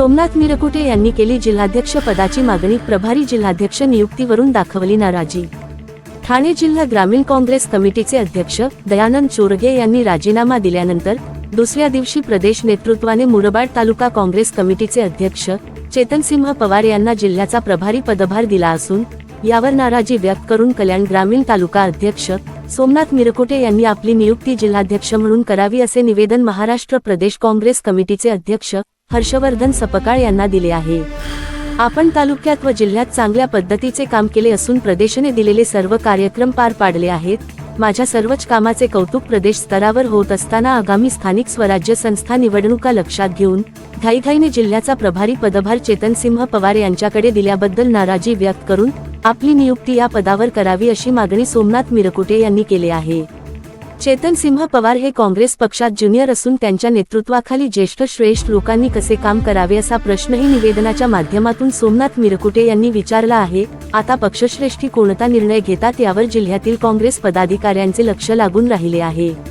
सोमनाथ मिरकुटे यांनी केली जिल्हाध्यक्ष पदाची मागणी. प्रभारी जिल्हाध्यक्ष नियुक्तीवरून दाखवली नाराजी. ठाणे जिल्हा ग्रामीण काँग्रेस कमिटीचे अध्यक्ष दयानंद चोरगे यांनी राजीनामा दिल्यानंतर दुसऱ्या दिवशी प्रदेश नेतृत्वाने मुरबाड तालुका काँग्रेस कमिटीचे अध्यक्ष चेतनसिंह पवार यांना जिल्ह्याचा प्रभारी पदभार दिला असून यावर नाराजी व्यक्त करून कल्याण ग्रामीण तालुका अध्यक्ष सोमनाथ मिरकुटे यांनी आपली नियुक्ती जिल्हाध्यक्ष म्हणून करावी असे निवेदन महाराष्ट्र प्रदेश काँग्रेस कमिटीचे अध्यक्ष हर्षवर्धन सपकाळ यांना दिले आहे. आपण तालुक्यात व जिल्ह्यात चांगल्या पद्धतीचे काम केले असून प्रदेशने दिलेले सर्व कार्यक्रम पार पाडले आहेत. माझ्या सर्वच कामाचे कौतुक प्रदेश स्तरावर होत असताना आगामी स्थानिक स्वराज्य संस्था निवडणुका लक्षात घेऊन घाईघाईने जिल्ह्याचा प्रभारी पदभार चेतनसिंह पवार यांच्याकडे दिल्याबद्दल नाराजी व्यक्त करून आपली नियुक्ती या पदावर करावी अशी मागणी सोमनाथ मिरकुटे यांनी केली आहे. चेतन सिंह पवार हे काँग्रेस पक्षात ज्युनियर असून त्यांच्या नेतृत्वाखाली ज्येष्ठ श्रेष्ठ लोकांनी कसे काम करावे असा प्रश्नही निवेदनाच्या माध्यमातून सोमनाथ मिरकुटे यांनी विचारला आहे. आता पक्षश्रेष्ठी कोणता निर्णय घेतात यावर जिल्ह्यातील काँग्रेस पदाधिकाऱ्यांचे लक्ष लागून राहिले आहे.